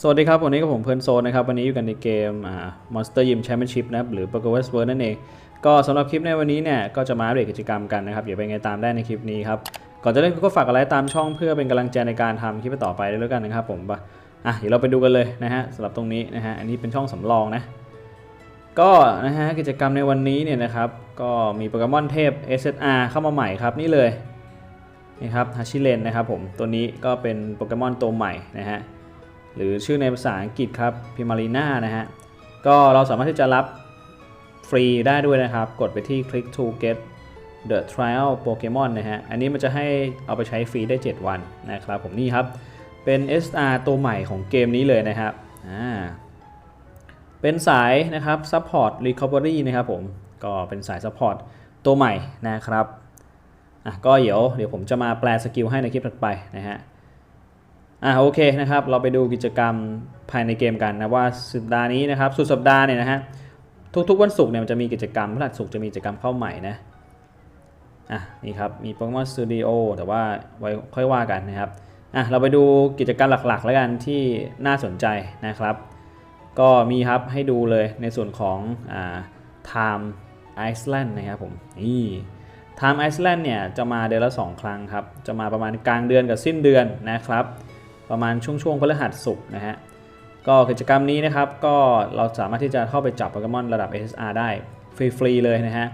สวัสดีครับ วันนี้ก็ผมเพลินโซนนะครับ วันนี้อยู่กันในเกมอ่า Monster Gym Championship นะครับ หรือ p o k e w e s t World นั่นเอง ก็สำหรับคลิปในวันนี้เนี่ย ก็จะมาอัปเดตกิจกรรมกันนะครับเดี๋ยวไปไงตามได้ในคลิปนี้ครับ ก่อนจะเล่นก็ฝากกดไลค์ตามช่องเพื่อเป็นกำลังใจในการทำคลิปต่อไปด้วยแล้วกันนะครับผมป่ะอะเดี๋ยวเราไปดูกันเลยนะฮะสำหรับตรงนี้นะฮะ อันนี้เป็นช่องสำรองนะ ก็นะฮะกิจกรรมในวันนี้เนี่ยนะครับ ก็มีโปเกมอนเทพ SSR เข้ามาใหม่ครับนี่เลย นี่ครับฮัชิเลนนะครับผม ตัวนี้ก็เป็นโปเกมอนตัวใหม่นะฮะ หรือชื่อในภาษาอังกฤษครับพิมารีนานะฮะ ก็เราสามารถที่จะรับฟรีได้ด้วยนะครับ กดไปที่ click to get the trial Pokemon นะฮะ อันนี้มันจะให้เอาไปใช้ฟรีได้ 7 วันนะครับผมนี่ครับ เป็น SR ตัวใหม่ของเกมนี้เลยนะครับ อ่า เป็นสายนะครับ support recovery นะครับผม ก็เป็นสาย support ตัวใหม่นะครับ อะก็เดี๋ยวเดี๋ยวผมจะมาแปลสกิลให้ในคลิปถัดไปนะฮะ อ่าโอเคนะครับ เราไปดูกิจกรรมภายในเกมกันนะว่าสัปดาห์นี้นะครับ สุดสัปดาห์เนี่ยนะฮะทุกๆวันศุกร์เนี่ยมันจะมีกิจกรรมพฤหัสศุกร์จะมีกิจกรรมเข้าใหม่นะอะนี่ครับมี Pokemon Studio แต่ว่าไว้ค่อยว่ากันนะครับอะเราไปดูกิจกรรมหลักๆ แล้วกันที่น่าสนใจนะครับ ก็มีครับให้ดูเลยในส่วนของอ่า Time Iceland นะครับผมนี่ Time Iceland เนี่ยจะมาเดือนละ 2 ครั้งครับ จะมาประมาณกลางเดือนกับสิ้นเดือนนะครับ ประมาณช่วงช่วงพฤหัสศุกร์นะฮะก็กิจกรรมนี้นะครับก็เราสามารถที่จะเข้าไปจับโปเกมอนระดับ SSR ได้ฟรีๆเลยนะฮะ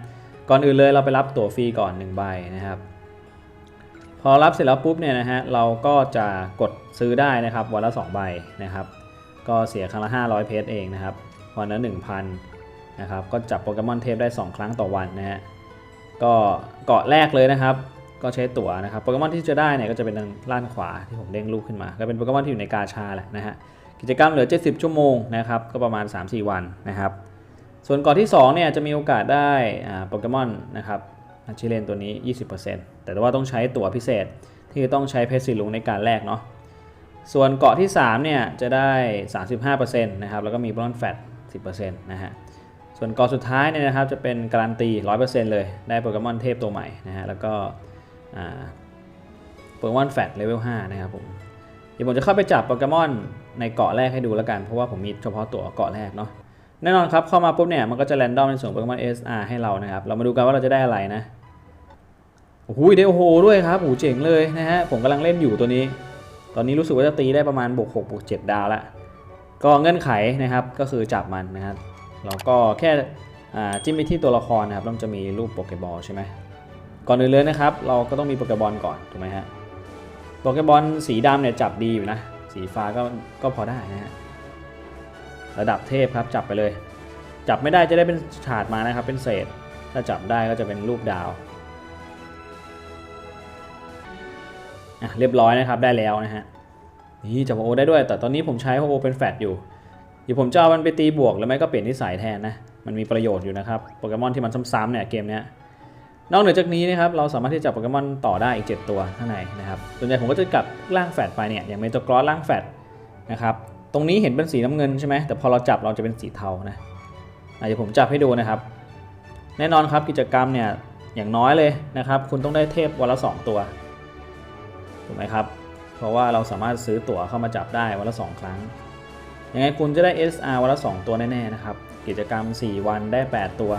ก่อนอื่นเลยเราไปรับตั๋วฟรีก่อน1ใบนะครับพอรับเสร็จแล้วปุ๊บเนี่ยนะฮะเราก็จะกดซื้อได้นะครับวันละ 2 ใบนะครับ ก็เสียครั้งละ 500 เพชรเองนะครับวันละ1,000นะครับก็จับโปเกมอนเทพได้ 2 ครั้งต่อวันนะฮะก็เกาะแรกเลยนะครับ ก็ใช้ตั๋วนะครับโปเกมอนที่จะได้เนี่ยก็จะเป็นทางด้านขวาที่ผมเด้งลูกขึ้นมา ก็เป็นโปเกมอนที่อยู่ในกาชาแหละนะฮะกิจกรรมเหลือ 70 ชั่วโมงนะครับก็ประมาณ 3-4 วันนะครับ ส่วนเกาะที่2เนี่ยจะมีโอกาสได้อ่าโปเกมอนนะครับอาชิเลนตัวนี้ 20%แต่ว่าต้องใช้ตั๋วพิเศษที่ต้องใช้เพชรสีลุงในการแลกเนาะส่วนเกาะที่3เนี่ยจะได้ 35%นะครับแล้วก็มีบรอนแฟต10%นะฮะส่วนเกาะสุดท้ายเนี่ยนะครับจะเป็นการันตี 100%เลยได้โปเกมอนเทพตัวใหม่นะฮะแล้วก็ โปเกมอนแฟตเลเวล5นะครับผมเดี๋ยวผมจะเข้าไปจับโปเกมอนในเกาะแรกให้ดูแล้วกัน เพราะว่าผมมีเฉพาะตัวเกาะแรกเนาะแน่นอนครับ เข้ามาปุ๊บเนี่ย มันก็จะแรนดอมในส่วนโปเกมอน SR ให้เรานะครับ เรามาดูกันว่าเราจะได้อะไรนะโอ้โหได้โอโหด้วยครับโอ้โหเจ๋งเลยนะฮะผมกำลังเล่นอยู่ตัวนี้ ตอนนี้รู้สึกว่าจะตีได้ประมาณบวก6บวก7ดาวละก็เงื่อนไขนะครับก็คือจับมันนะครับเราก็แค่จิ้มไปที่ตัวละครนะครับแล้วมันจะมีรูปโปเกบอลใช่ไหม ก่อนอื่นเลยนะครับ เราก็ต้องมีโปเกบอลก่อนถูกไหมฮะโปเกบอลสีดำเนี่ยจับดีอยู่นะ สีฟ้าก็ก็พอได้นะฮะระดับเทพครับจับไปเลย จับไม่ได้จะได้เป็นฉาดมานะครับ เป็นเศษ ถ้าจับได้ก็จะเป็นรูปดาวอะเรียบร้อยนะครับได้แล้วนะฮะนี่จับโอได้ด้วย แต่ตอนนี้ผมใช้โอเป็นแฟตอยู่เดี๋ยวผมจะเอามันไปตีบวกหรือไม่ก็เปลี่ยนนิสัยแทนนะมันมีประโยชน์อยู่นะครับโปเกมอนที่มันซ้ำๆเนี่ยเกมเนี้ย นอกเหนือจากนี้นะครับเราสามารถที่จะจับโปเกมอนต่อได้อีก 7 ตัวข้างในนะครับส่วนใหญ่ผมก็จะกลับร่างแฟดไปเนี่ยอย่างเมโตกรอสร่างแฟดนะครับตรงนี้เห็นเป็นสีน้ำเงินใช่ไหมแต่พอเราจับเราจะเป็นสีเทานะอะเดี๋ยวผมจับให้ดูนะครับ แน่นอนครับกิจกรรมเนี่ยอย่างน้อยเลยนะครับ คุณต้องได้เทพวันละ 2 ตัวถูกไหมครับ เพราะว่าเราสามารถซื้อตั๋วเข้ามาจับได้วันละ 2 ครั้งยังไงคุณจะได้ SR วันละ 2 ตัวแน่ๆนะครับ กิจกรรม 4 วันได้ 8 ตัว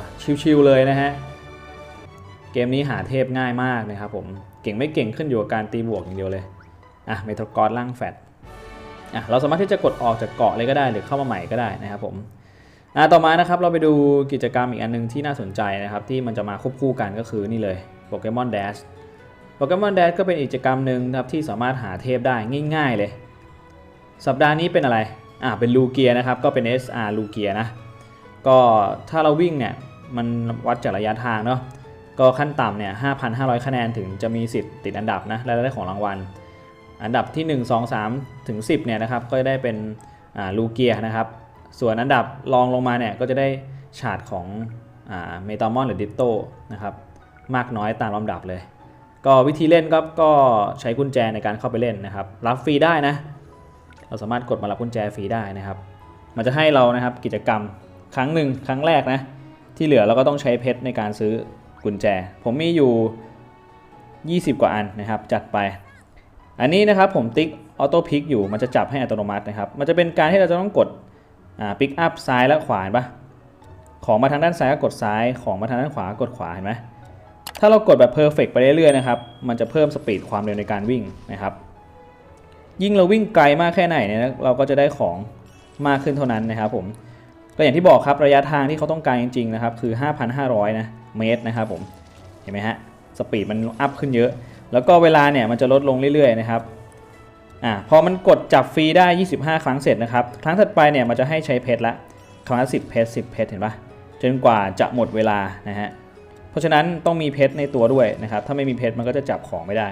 ชิวๆเลยนะฮะ เกมนี้หาเทพง่ายมากนะครับผม เก่งไม่เก่งขึ้นอยู่กับการตีบวกอย่างเดียวเลย อะเมโทรกอสล่างแฟตอะเราสามารถที่จะกดออกจากเกาะเลยก็ได้หรือเข้ามาใหม่ก็ได้นะครับผมอะต่อมานะครับเราไปดูกิจกรรมอีกอันหนึงที่น่าสนใจนะครับ ที่มันจะมาควบคู่กันก็คือนี่เลยโปเกมอนเดชโปเกมอนเดชก็เป็นกิจกรรมหนึ่งนะครับที่สามารถหาเทพได้ง่าย ๆเลย สัปดาห์นี้เป็นอะไรอ่าเป็นลูเกียนะครับก็เป็น SR ลูเกียนะก็ถ้าเราวิ่งเนี่ยมันวัดจากระยะทางเนาะ ก็ขั้นต่ำเนี่ย5,500 คะแนนถึงจะมีสิทธิ์ติดอันดับนะและได้ของรางวัล อันดับที่ 1 2 3 ถึง 10เนี่ยนะครับก็จะได้เป็นลูเกียนะครับ ส่วนอันดับรองลงมาเนี่ยก็จะได้ฉาดของเมตามอนหรือดิโตนะครับมากน้อยตามลำดับเลย ก็วิธีเล่นก็ก็ใช้กุญแจในการเข้าไปเล่นนะครับ รับฟรีได้นะ เราสามารถกดมารับกุญแจฟรีได้นะครับ มันจะให้เรานะครับกิจกรรมครั้งหนึ่งครั้งแรกนะที่เหลือเราก็ต้องใช้เพชรในการซื้อ กุญแจ ผมมีอยู่ 20 กว่าอันนะครับ จัดไป อันนี้นะครับผมติ๊กออโต้พิกอยู่มันจะจับให้อัตโนมัตินะครับ มันจะเป็นการที่เราจะต้องกดอ่าพิกอัพซ้ายและขวาเห็นปะของมาทางด้านซ้ายก็กดซ้ายของมาทางด้านขวากดขวาเห็นไหมถ้าเรากดแบบเพอร์เฟกไปเรื่อยๆนะครับมันจะเพิ่มสปีดความเร็วในการวิ่งนะครับยิ่งเราวิ่งไกลมากแค่ไหนเนี่ยเราก็จะได้ของมากขึ้นเท่านั้นนะครับผมก็อย่างที่บอกครับระยะทางที่เขาต้องการจริงๆนะครับคือ 5,500 นะ เมตรนะครับผมเห็นไหมฮะสปีดมันอัพขึ้นเยอะ แล้วก็เวลาเนี่ยมันจะลดลงเรื่อยๆนะครับอ่าพอมันกดจับฟรีได้ 25 ครั้งเสร็จนะครับครั้งถัดไปเนี่ยมันจะให้ใช้เพชรละครั้งละ10 เพชร10 เพชรเห็นปะจนกว่าจะหมดเวลานะฮะเพราะฉะนั้นต้องมีเพชรในตัวด้วยนะครับถ้าไม่มีเพชรมันก็จะจับของไม่ได้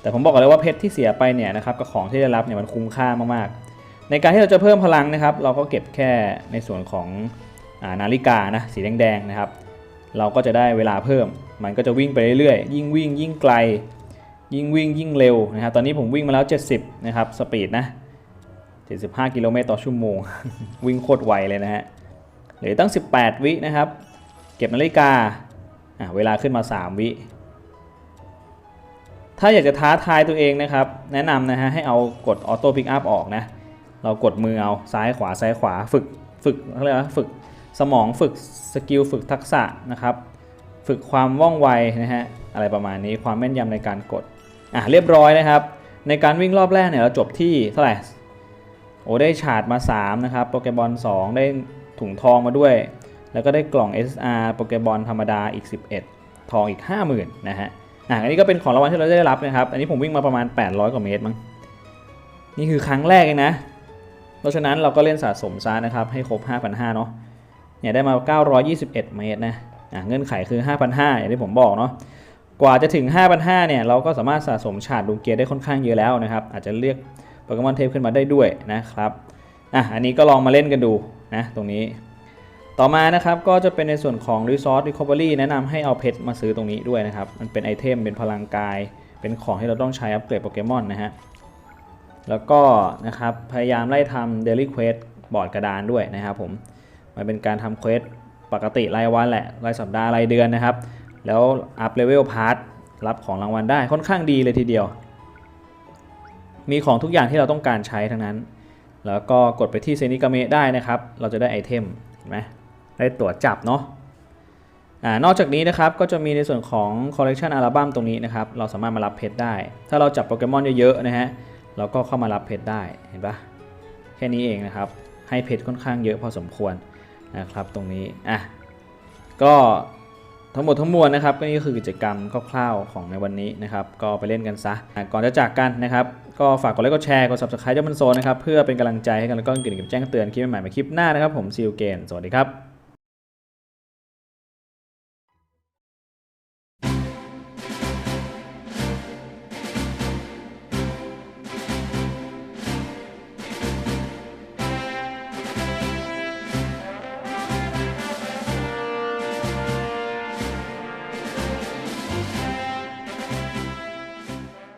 แต่ผมบอกกันเลยว่าเพชรที่เสียไปเนี่ยนะครับกับของที่ได้รับเนี่ยมันคุ้มค่ามากๆ ในการที่เราจะเพิ่มพลังนะครับ เราก็เก็บแค่ในส่วนของอนาฬิกานะสีแดงๆนะครับ เราก็จะได้เวลาเพิ่ม มันก็จะวิ่งไปเรื่อยๆ ยิ่งวิ่งยิ่งไกล ยิ่งวิ่งยิ่งเร็วนะครับ ตอนนี้ผมวิ่งมาแล้ว 70 นะครับ สปีดนะ 75 กิโลเมตรต่อชั่วโมง วิ่งโคตรไวเลยนะฮะ เหลือตั้ง 18 วินะครับ เก็บนาฬิกาอะเวลาขึ้นมา 3 วิ ถ้าอยากจะท้าทายตัวเองนะครับ แนะนำนะฮะให้เอากดออโต้พิกอัพออกนะ เรากดมือเอาซ้ายขวาซ้ายขวา ฝึก ฝึกอะไรนะฝึก สมองฝึกสกิลฝึกทักษะนะครับ ฝึกความว่องไวนะฮะอะไรประมาณนี้ความแม่นยำในการกดอะเรียบร้อยนะครับ ในการวิ่งรอบแรกเนี่ยเราจบที่เท่าไหร่โอ้ได้ฉาดมา 3 นะครับโปเกบอล2ได้ถุงทองมาด้วย แล้วก็ได้กล่อง SR โปเกบอลธรรมดาอีก 11 ทองอีก 50,000นะฮะอะอันนี้ก็เป็นของรางวัลที่เราได้รับนะครับ อันนี้ผมวิ่งมาประมาณ 800 กว่าเมตรมั้งนี่คือครั้งแรกเองนะเพราะฉะนั้นเราก็เล่นสะสมซะนะครับให้ครบ 5,500เนาะ เนี่ยได้มา 921 เมตรนะอะเงื่อนไขคือ 5,500 อย่างที่ผมบอกเนาะกว่าจะถึง 5,500 เนี่ย เราก็สามารถสะสมฉาดดูเกียร์ได้ค่อนข้างเยอะแล้วนะครับ อาจจะเรียกโปเกมอนเทพขึ้นมาได้ด้วยนะครับอะอันนี้ก็ลองมาเล่นกันดูนะตรงนี้ ต่อมานะครับก็จะเป็นในส่วนของ Resource Recovery แนะนำให้เอาเพชรมาซื้อตรงนี้ด้วยนะครับ มันเป็นไอเทมเป็นพลังกาย เป็นของที่เราต้องใช้อัปเกรดโปเกมอนนะฮะแล้วก็นะครับพยายามไล่ทำ Daily Quest บอร์ดกระดานด้วยนะครับผม มันเป็นการทำเควสปกติรายวันแหละรายสัปดาห์รายเดือนนะครับ แล้วอัพเลเวลพาร์ทรับของรางวัลได้ค่อนข้างดีเลยทีเดียว มีของทุกอย่างที่เราต้องการใช้ทั้งนั้น แล้วก็กดไปที่เซนิกาเมได้นะครับ เราจะได้ไอเทมเห็นไหมได้ตั๋วจับเนาะอนอกจากนี้นะครับก็จะมีในส่วนของคอลเลกชันอัลบั้มตรงนี้นะครับ เราสามารถมารับเพชรได้ ถ้าเราจับโปเกมอนเยอะๆนะฮะเราก็เข้ามารับเพชรได้เห็นปะแค่นี้เองนะครับ ให้เพชรค่อนข้างเยอะพอสมควร นะครับตรงนี้อะก็ทั้งหมดทั้งมวลนะครับก็นี่ก็คือกิจกรรมคร่าวๆของในวันนี้นะครับ ก็ไปเล่นกันซะ ก่อนจะจากกันนะครับ ก็ฝากกดไลค์กดแชร์กด subscribe เจ้ามันโซนนะครับ เพื่อเป็นกำลังใจให้กันแล้วก็กดกระดิ่งแจ้งเตือนคลิปใหม่ๆมาคลิปหน้านะครับ ผมซิลเกนสวัสดีครับ